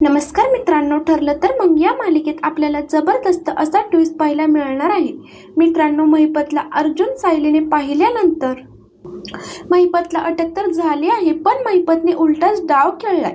नमस्कार मित्रांनो ठरलं तर मग या मालिकेत आपल्याला जबरदस्त असा ट्विस्ट पाहायला मिळणार आहे. मित्रांनो महिपतला अर्जुन सायलीने पाहिल्यानंतर महिपतला अटक तर झाली आहे पण महिपतने उलटाच डाव खेळलाय.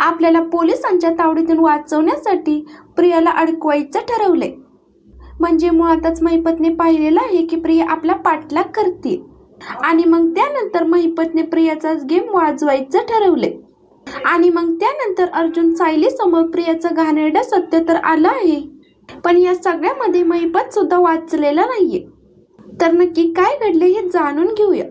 आपल्याला पोलिसांच्या तावडीतून वाचवण्यासाठी प्रियाला अडकवायचं ठरवलंय. म्हणजे मुळातच महिपतने पाहिलेलं आहे की प्रिया आपला पाठलाग करते आणि मग त्यानंतर महिपतने प्रियाचाच गेम वाजवायचं ठरवलंय. आणि मग त्यानंतर अर्जुन सायली समोर प्रियाचं घाणेरडं सत्य तर आलं आहे. पण या सगळ्यामध्ये महिपत सुद्धा वाचलेला नाहीये. तर नक्की काय घडले हे जाणून घेऊया.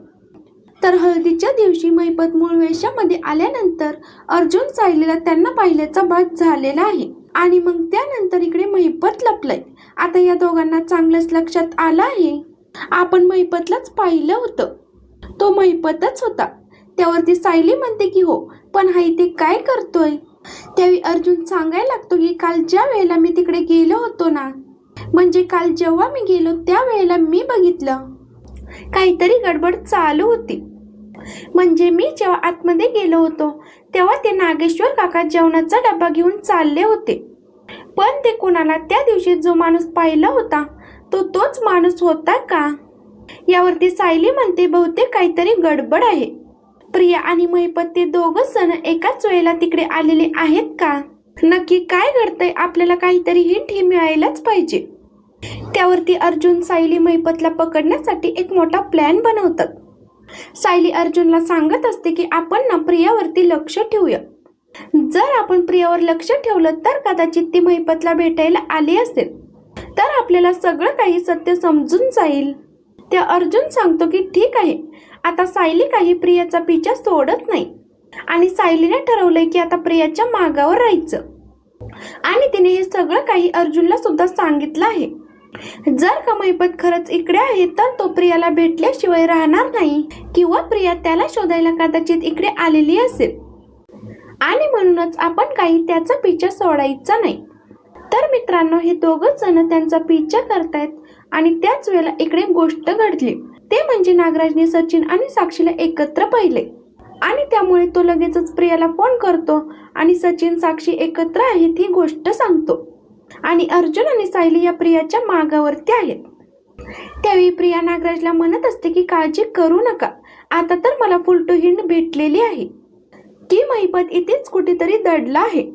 तर हळदीच्या दिवशी महिपत मूळ वेशामध्ये आल्यानंतर अर्जुन सायलीला त्यांना पाहिल्याचा भाग झालेला आहे. आणि मग त्यानंतर इकडे महिपत लपलंय. आता या दोघांना चांगलंच लक्षात आलं आहे. आपण महिपतलाच पाहिलं होतं. तो महिपतच होता. त्यावरती सायली म्हणते की हो पण हा ते काय करतोय? त्यावेळी अर्जुन सांगायला लागतो की काल ज्या वेळेला मी तिकडे गेलो होतो ना म्हणजे काल जेव्हा मी गेलो त्या वेळेला मी बघितलं. काहीतरी गडबड चालू होती. म्हणजे मी जेव्हा आतमध्ये गेलो होतो तेव्हा ते नागेश्वर काका जेवणाचा डबा घेऊन चालले होते. पण ते कुणाला त्या दिवशी जो माणूस पाहिला होता तो तोच माणूस होता का? यावरती सायली म्हणते बहुतेक काहीतरी गडबड आहे. प्रिया आणि महिपत ते दोघच जण एकाच वेळेला तिकडे आलेले आहेत का? नक्की काय घडतंय? आपल्याला काहीतरी हिंट ही मिळायलाच पाहिजे. त्यावरती अर्जुन सायली महिपतला पकडण्यासाठी एक मोठा प्लॅन बनवतात. सायली अर्जुनला सांगत असते की आपण ना प्रियावरती लक्ष ठेवूया. जर आपण प्रियावर लक्ष ठेवलं तर कदाचित ती महिपतला भेटायला आली असेल. तर आपल्याला सगळं काही सत्य समजून जाईल. त्या अर्जुन सांगतो की ठीक आहे आता सायली काही प्रियाचा पिछा सोडत नाही. आणि सायलीने ठरवलंय की आता प्रियाच्या मागावर राहायचं. आणि तिने हे सगळं काही अर्जुनला सुद्धा सांगितलं आहे. जर का महिपत खरंच इकडे आहे तर तो प्रियाला भेटल्याशिवाय राहणार नाही. किंवा प्रिया त्याला शोधायला कदाचित इकडे आलेली असेल. आणि म्हणूनच आपण काही त्याचा पिछा सोडायचा नाही. तर मित्रांनो हे दोघच जण त्यांचा पिछा करतायत आणि त्याच वेळेला इकडे गोष्ट घडली. ते म्हणजे नागराजने सचिन आणि साक्षीला एकत्र पाहिले. आणि त्यामुळे तो लगेचच प्रियाला फोन करतो आणि सचिन साक्षी एकत्र आहेत ही गोष्ट सांगतो. आणि अर्जुन आणि सायली या प्रियाच्या मागावरती आहेत. त्यावेळी प्रिया नागराजला म्हणत असते की काळजी करू नका. आता तर मला फुल टू हिंड भेटलेली आहे. की महिपत इथेच कुठेतरी दडला आहे.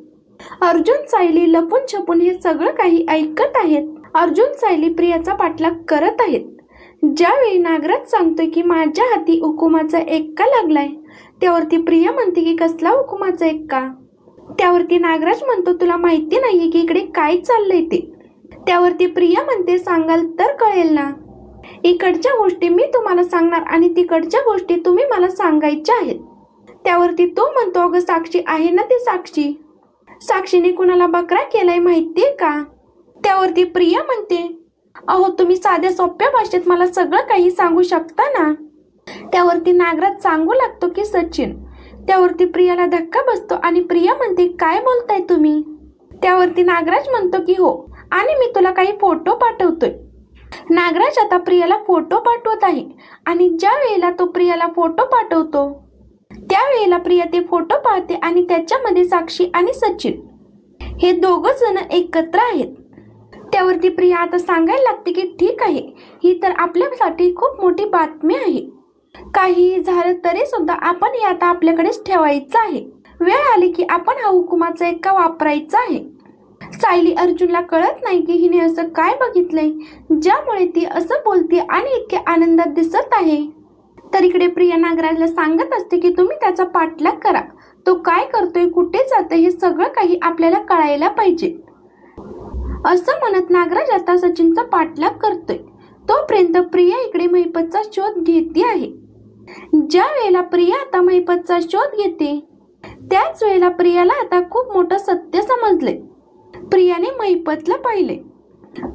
अर्जुन सायली लपून छपून हे सगळं काही ऐकत आहेत. अर्जुन सायली प्रियाचा पाठलाग करत आहेत. ज्यावेळी नागराज सांगतोय की माझ्या हाती हुकुमाचा एक्का लागलाय त्यावरती प्रिया म्हणते की कसला हुकुमाचा एक्का? त्यावरती नागराज म्हणतो तुला माहिती नाहीये की इकडे काय चाललंय ते. त्यावरती प्रिया म्हणते सांगाल तर कळेल ना. इकडच्या गोष्टी मी तुम्हाला सांगणार आणि तिकडच्या गोष्टी तुम्ही मला सांगायच्या आहेत. त्यावरती तो म्हणतो अगं साक्षी आहे ना ती साक्षी? साक्षीने कुणाला बकरा केलाय माहितीये का? त्यावरती प्रिया म्हणते अहो तुम्ही साध्या सोप्या भाषेत मला सगळं काही सांगू शकता ना? त्यावरती नागराज सांगू लागतो की सचिन त्यावरती प्रियाला धक्का बसतो आणि प्रिया म्हणते काय बोलताय तुम्ही? त्यावरती नागराज म्हणतो की हो आणि मी तुला काही फोटो पाठवतोय. नागराज आता प्रियाला फोटो पाठवत आहे आणि ज्या वेळेला तो प्रियाला फोटो पाठवतो त्यावेळेला प्रिया ते फोटो पाहते आणि त्याच्यामध्ये साक्षी आणि सचिन. हे दोघ जण एकत्र आहेत. त्यावरती प्रिया आता सांगायला लागते की ठीक आहे ही तर आपल्यासाठी खूप मोठी बातमी आहे. काही झालं तरी सुद्धा आपण हे आता आपल्याकडेच ठेवायचं आहे. वेळ आली की आपण हा हुकुमाचा एका वापरायचा आहे. सायली अर्जुनला कळत नाही की हिने असं काय बघितलंय ज्यामुळे ती असं बोलते आणि इतके आनंदात दिसत आहे. तर इकडे प्रिया नागराजला सांगत असते की तुम्ही त्याचा पाठलाग करा. तो काय करतोय कुठे जातोय हे सगळं काही आपल्याला कळायला पाहिजे. असं म्हणत नागराज आता सचिनचा पाठलाग करतोय. तोपर्यंत प्रिया इकडे महिपतचा शोध घेते आहे. ज्या वेळेला प्रिया आता महिपतचा शोध घेते त्याच वेळेला प्रियाला आता खूप मोठं सत्य समजले प्रियाने महिपतला पाहिले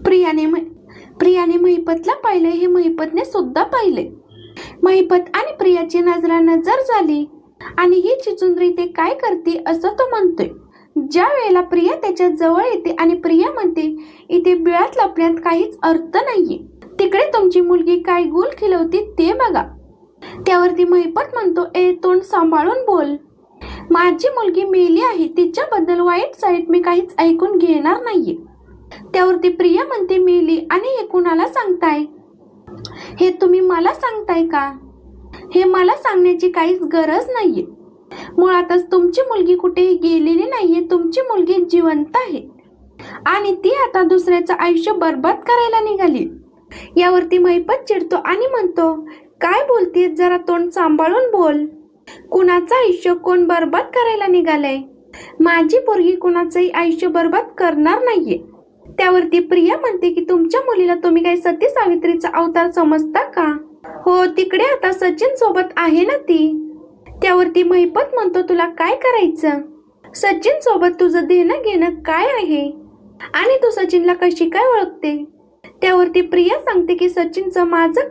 प्रियाने मै- प्रियाने महिपतला पाहिले हे महिपतने सुद्धा पाहिले महिपत आणि प्रियाची नजरा नजर झाली. आणि ही चिचुंद्री ते काय करते असं तो म्हणतोय. ज्या वेळेला प्रिया त्याच्याजवळ येते आणि प्रिया म्हणते इथे बिळात लपण्यात काहीच अर्थ नाहीये. तिकडे तुमची मुलगी काय गुल खिलवते ते बघा. त्यावरती महिपत म्हणतो ए तोंड सांभाळून बोल. माझी मुलगी मेली आहे तिच्याबद्दल वाईट साईट मी काहीच ऐकून घेणार नाहीये. त्यावरती प्रिया म्हणते मेली आणि हे कुणाला सांगताय? हे तुम्ही मला सांगताय का? हे मला सांगण्याची काहीच गरज नाहीये. मुळातच तुमची मुलगी कुठेही गेलेली नाहीये तुमची मुलगी जिवंत आहे. आणि ती आता दुसऱ्याचं आयुष्य बर्बाद करायला निघाली. यावरती मैपत चिडतो आणि म्हणतो काय बोलतेय जरा तोंड सांभाळून बोल. कुणाचं आयुष्य कोण बर्बाद करायला निघालंय? माझी पोरगी कुणाचंही आयुष्य बर्बाद करणार नाहीये. त्यावरती प्रिया म्हणते की तुमच्या मुलीला तुम्ही काही सती सावित्रीचा अवतार समजता का? हो तिकडे आता सचिन सोबत आहे ना ती. त्यावरती महिपत म्हणतो तुला काय करायचं? सचिन सोबत तुझं देणं घेणं काय आहे? आणि तू सचिनला कशी काय ओळखते? त्यावरती प्रिया सांगते की सचिनचं माझं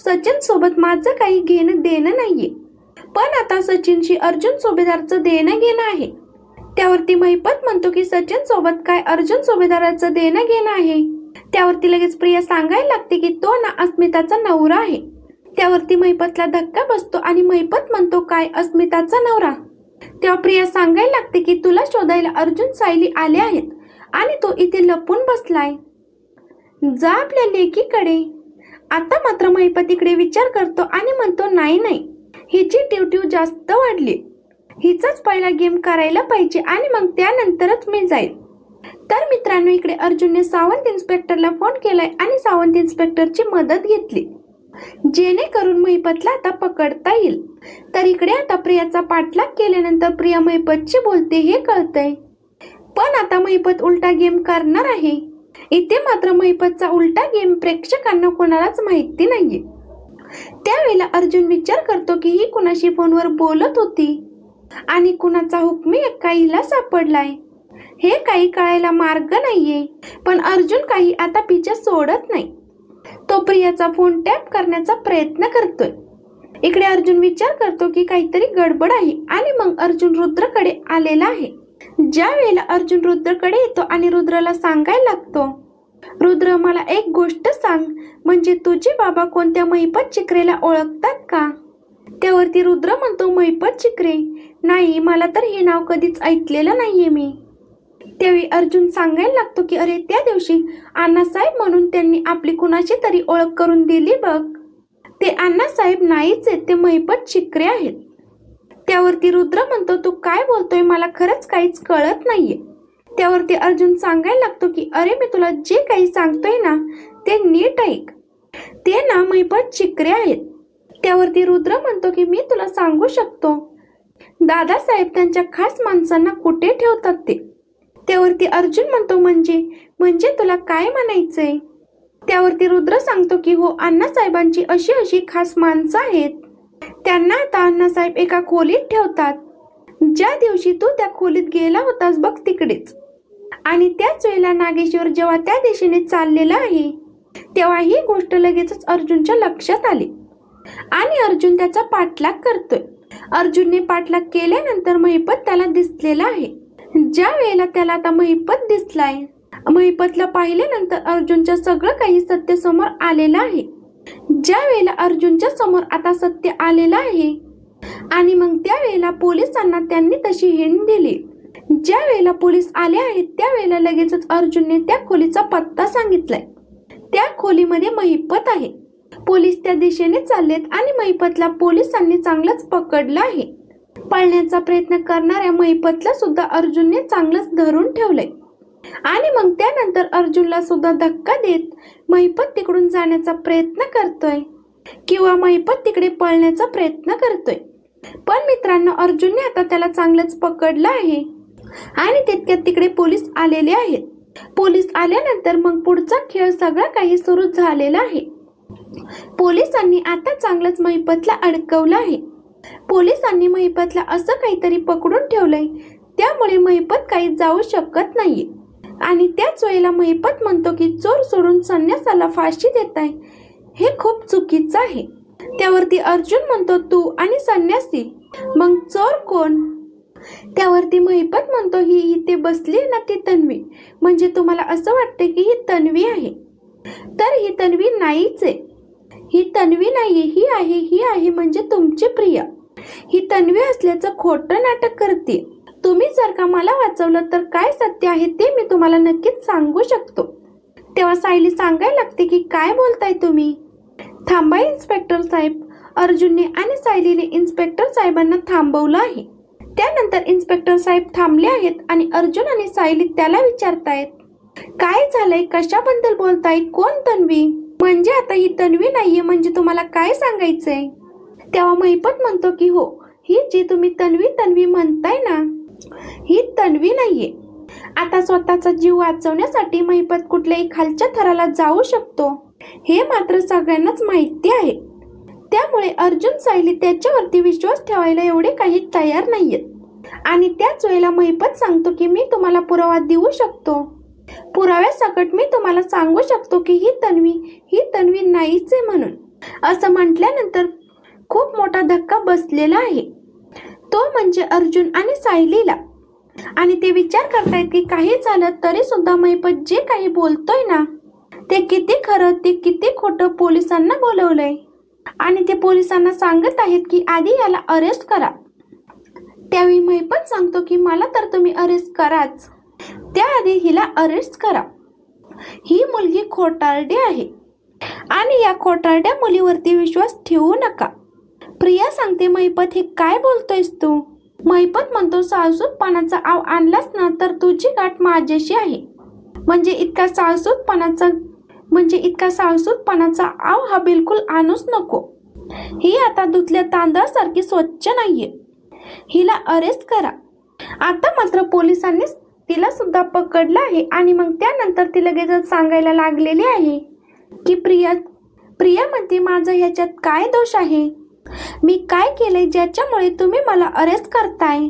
सचिन सोबत माझं काही घेणं देणं नाहीये. पण आता सचिनशी अर्जुन सोबेदारचं देणं घेणं आहे. त्यावरती महिपत म्हणतो की सचिन सोबत काय अर्जुन सोबेदाराचं देणं घेणं आहे? त्यावरती लगेच प्रिया सांगायला लागते की तो ना अस्मिताचा नवरा आहे. त्यावरती महिपतला धक्का बसतो आणि महिपत म्हणतो काय अस्मिताचा नवरा? तेव्हा प्रिया सांगायला लागते की तुला शोधायला अर्जुन सायली आले आहेत आणि तो इथे लपून बसलाय. जा आपल्या लेकीकडे. आता मात्र महिपत इकडे विचार करतो आणि म्हणतो नाही नाही हिची ट्यूट्यू जास्त वाढली. हिचाच पहिला गेम करायला पाहिजे आणि मग त्यानंतरच मी जाईल. तर मित्रांनो इकडे अर्जुनने सावंत इन्स्पेक्टरला फोन केलाय आणि सावंत इन्स्पेक्टरची मदत घेतली. जेणेकरून महिपतला आता पकडता येईल. तर इकडे आता प्रियाचा पाठलाग केल्यानंतर प्रिया महिपतची बोलते हे कळतंय. पण आता महिपत उलटा गेम करणार आहे. इथे मात्र महिपतचा उलटा गेम प्रेक्षकांना कोणालाच माहिती नाहीये. त्यावेळेला अर्जुन विचार करतो की ही कुणाशी फोनवर बोलत होती? आणि कुणाचा हुकमी काहीला सापडलाय? हे काही कळायला मार्ग नाहीये. पण अर्जुन काही आता पिछा सोडत नाही. तो प्रियाचा फोन टॅप करण्याचा प्रयत्न करतोय. इकडे अर्जुन विचार करतो की काहीतरी गडबड आहे आणि मग अर्जुन रुद्रकडे आलेला आहे. ज्या वेळेला अर्जुन रुद्रकडे येतो आणि रुद्रला सांगायला लागतो रुद्र मला एक गोष्ट सांग. म्हणजे तुझे बाबा कोणत्या महिपत चिकरेला ओळखतात का? त्यावरती रुद्र म्हणतो महिपत चिकरे? नाही मला तर हे नाव कधीच ऐकलेलं नाहीये मी. त्यावेळी अर्जुन सांगायला लागतो की अरे त्या दिवशी अण्णासाहेब म्हणून त्यांनी आपली कुणाची तरी ओळख करून दिली बघ. ते अण्णासाहेब नाहीच आहेत ते महिपत शिकरे आहेत. त्यावरती रुद्र म्हणतो तू काय बोलतोय? मला खरंच काहीच कळत नाहीये. त्यावरती अर्जुन सांगायला लागतो की अरे मी तुला जे काही सांगतोय ना ते नीट ऐक. ते ना महिपत शिकरे आहेत. त्यावरती रुद्र म्हणतो की मी तुला सांगू शकतो. दादासाहेब त्यांच्या खास माणसांना कुठे ठेवतात ते? त्यावरती अर्जुन म्हणतो म्हणजे म्हणजे तुला काय म्हणायचंय? त्यावरती रुद्र सांगतो की हो अण्णासाहेबांची अशी अशी खास माणसं आहेत. त्यांना आता अण्णासाहेब एका खोलीत ठेवतात. ज्या दिवशी तू त्या खोलीत गेला होतास बघ तिकडेच. आणि त्याच वेळेला नागेश्वर जेव्हा त्या दिशेने चाललेला आहे तेव्हा ही गोष्ट लगेचच अर्जुनच्या लक्षात आली. आणि अर्जुन त्याचा पाठलाग करतोय. अर्जुनने पाठलाग केल्यानंतर महिपत त्याला दिसलेला आहे. ज्या वेळेला त्याला आता महिपत दिसलाय महिपतला पाहिल्यानंतर अर्जुनच्या सगळं काही सत्य समोर आलेलं आहे. ज्या वेळेला अर्जुनच्या समोर आता सत्य आलेलं आहे आणि मग त्यावेळेला पोलिसांना त्यांनी तशी हिंड दिली. ज्या वेळेला पोलीस आले आहेत त्यावेळेला लगेचच अर्जुनने त्या खोलीचा पत्ता सांगितलाय. त्या खोलीमध्ये महिपत आहे. पोलीस त्या दिशेने चाललेत आणि महिपतला पोलिसांनी चांगलंच पकडलं आहे. पळण्याचा प्रयत्न करणाऱ्या महिपतला सुद्धा अर्जुनने चांगलंच धरून ठेवलंय. आणि मग त्यानंतर अर्जुनला सुद्धा धक्का देत महिपत तिकडून जाण्याचा प्रयत्न करतोय. किंवा महिपत तिकडे पळण्याचा प्रयत्न करतोय. पण मित्रांनो अर्जुनने आता त्याला चांगलंच पकडलं आहे. आणि तितक्यात तिकडे पोलीस आलेले आहेत. पोलीस आल्यानंतर मग पुढचा खेळ सगळा काही सुरू झालेला आहे. पोलिसांनी आता चांगलंच महिपतला अडकवलं आहे. पोलिसांनी महिपतला असं काहीतरी पकडून ठेवलंय. त्यामुळे महिपत काही जाऊ शकत नाही आणि त्याच वेळेला महिपत म्हणतो की चोर सोडून संन्यासाला फाशी देत आहे. हे खूप चुकीचं आहे. त्यावरती अर्जुन म्हणतो तू आणि संन्यासी मग चोर कोण? त्यावरती महिपत म्हणतो ही इथे बसली ना ती तन्वी. म्हणजे तुम्हाला असं वाटते की ही तन्वी आहे. तर ही तन्वी नाहीच आहे. ही तन्वी नाहीये ही आहे ही आहे म्हणजे तुमची प्रिया. ही तन्वी असल्याचं खोटं नाटक करते. तुम्ही जर का मला वाचवलं तर काय सत्य आहे ते मी तुम्हाला नक्कीच सांगू शकतो. तेव्हा सायली सांगायला लागते की काय बोलताय तुम्ही? थांबा इन्स्पेक्टर साहेब. अर्जुनने आणि सायलीने इन्स्पेक्टर साहेबांना थांबवलं आहे. त्यानंतर इन्स्पेक्टर साहेब थांबले आहेत आणि अर्जुन आणि सायली त्याला विचारतायत. काय झालंय? कशाबद्दल बोलताय? कोण तन्वी? म्हणजे आता ही तन्वी नाहीये म्हणजे तुम्हाला काय सांगायचंय? तेव्हा महिपत म्हणतो की हो ही जी तुम्ही तन्वी तन्वी म्हणताय ना ही तन्वी नाहीये. आता स्वतःचा जीव वाचवण्यासाठी महिपत कुठल्याही खालच्या थराला जाऊ शकतो हे मात्र सगळ्यांनाच माहिती आहे. त्यामुळे अर्जुन सायली त्याच्यावरती विश्वास ठेवायला एवढे काही तयार नाहीयेत. आणि त्याच वेळेला महिपत सांगतो की मी तुम्हाला पुरावा देऊ शकतो. पुराव्यासकट मी तुम्हाला सांगू शकतो की ही तन्वी ही तन्वी नाहीच आहे म्हणून. असं म्हटल्यानंतर खूप मोठा धक्का बसलेला आहे. तो म्हणजे अर्जुन आणि सायलीला. आणि ते विचार करतायत की काही झालं तरी सुद्धा मैपत जे काही बोलतोय ना ते किती खरं ते किती खोटं पोलिसांना बोलवलंय. आणि ते पोलिसांना सांगत आहेत की आधी याला अरेस्ट करा. त्यावेळी मैपत सांगतो की मला तर तुम्ही अरेस्ट कराच. त्याआधी हिला अरेस्ट करा. ही मुलगी खोटारडी आहे. आणि या खोटारड्या मुलीवरती विश्वास ठेवू नका. प्रिया सांगते महिपत हे काय बोलतोयस तू? महिपत म्हणतो साळसूतपणाचा आव आणलास ना तर तुझी गाठ माझ्याशी आहे. म्हणजे इतका साळसूतपणाचा म्हणजे इतका साळसूतपणाचा आव हा बिलकुल आणूच नको. ही आता धुतल्या तांदळासारखी स्वच्छ नाहीये. हिला अरेस्ट करा. आता मात्र पोलिसांनीच तिला सुद्धा पकडलं आहे आणि मग त्यानंतर ती लगेचच सांगायला लागलेली आहे की प्रिया प्रिया म्हणते माझं ह्याच्यात काय दोष आहे? मी काय केलंय ज्याच्यामुळे तुम्ही मला अरेस्ट करताय?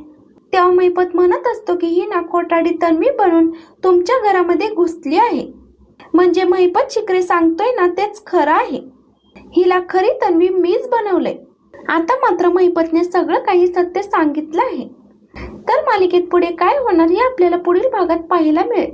तेव्हा मैपत म्हणत असतो की ही ना खोटाडी तन्वी बनून तुमच्या घरामध्ये घुसली आहे. म्हणजे महिपत शिकरे सांगतोय ना तेच खरं आहे. हिला खरी तन्वी मीच बनवलंय. आता मात्र महिपतने सगळं काही सत्य सांगितलं आहे. तर मालिकेत पुढे काय होणार हे आपल्याला पुढील भागात पाहायला मिळेल.